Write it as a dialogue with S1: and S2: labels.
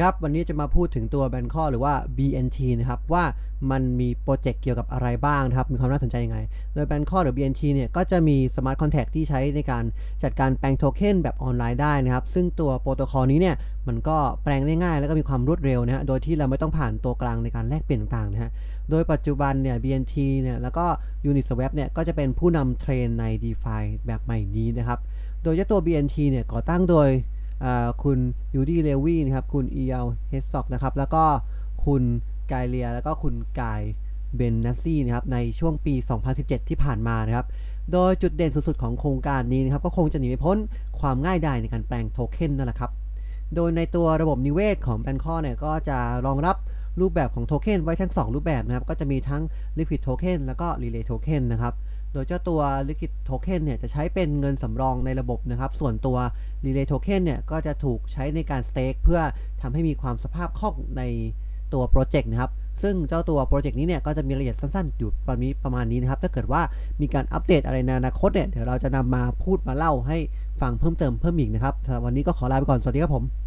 S1: ครับวันนี้จะมาพูดถึงตัว b a n c o หรือว่า BNT นะครับว่ามันมีโปรเจกต์เกี่ยวกับอะไรบ้างนะครับมีความน่าสนใจยังไง โดย b a n c o หรือ BNT เนี่ยก็จะมี Smart Contract ที่ใช้ในการจัดการแปลงโทเค็นแบบออนไลน์ได้นะครับ ซึ่งตัวโปรโตคอลนี้เนี่ยมันก็แปลงได้ง่ายแล้วก็มีความรวดเร็วนะฮะโดยที่เราไม่ต้องผ่านตัวกลางในการแลกเปลี่ยนต่างๆนะฮะโดยปัจจุบันเนี่ย BNT เนี่ยแล้วก็ Uniswap เนี่ยก็จะเป็นผู้นำเทรนใน DeFi แบบใหม่นี้นะครับโดยเจ้าตัว BNT เนี่ยก่อตั้งโดย คุณยูดี้เลวีนะครับ คุณเอียวเฮดซ็อกนะครับ แล้วก็คุณกายเลีย แล้วก็คุณกายเบนนัสซี่นะครับ ในช่วงปี 2017 ที่ผ่านมานะครับ โดยจุดเด่นสุดๆของโครงการนี้นะครับ ก็คงจะหนีไม่พ้นความง่ายดายในการแปลงโทเค็นนั่นแหละครับ โดยในตัวระบบนิเวศของแบนคอเนี่ยก็จะรองรับรูปแบบของโทเค็นไว้ทั้ง 2 รูปแบบนะครับ ก็จะมีทั้ง Liquid Token แล้วก็ Relay Token นะครับ ดยเจ้าตัว Liquid Token เนี่ยจะใช้เป็นเงินสำรองในระบบนะครับ ส่วนตัว Relay Token เนี่ยก็จะถูกใช้ในการ stake เพื่อทำให้มีความสภาพคล่องในตัวโปรเจกต์นะครับ ซึ่งเจ้าตัวโปรเจกต์นี้เนี่ยก็จะมีรายละเอียดสั้นๆ อยู่ประมาณนี้ประมาณนี้นะครับ ถ้าเกิดว่ามีการอัปเดตอะไรในอนาคตเนี่ย เดี๋ยวเราจะนำมาพูดมาเล่าให้ฟังเพิ่มเติมเพิ่มอีกนะครับวันนี้ก็ขอลาไปก่อน สวัสดีครับผม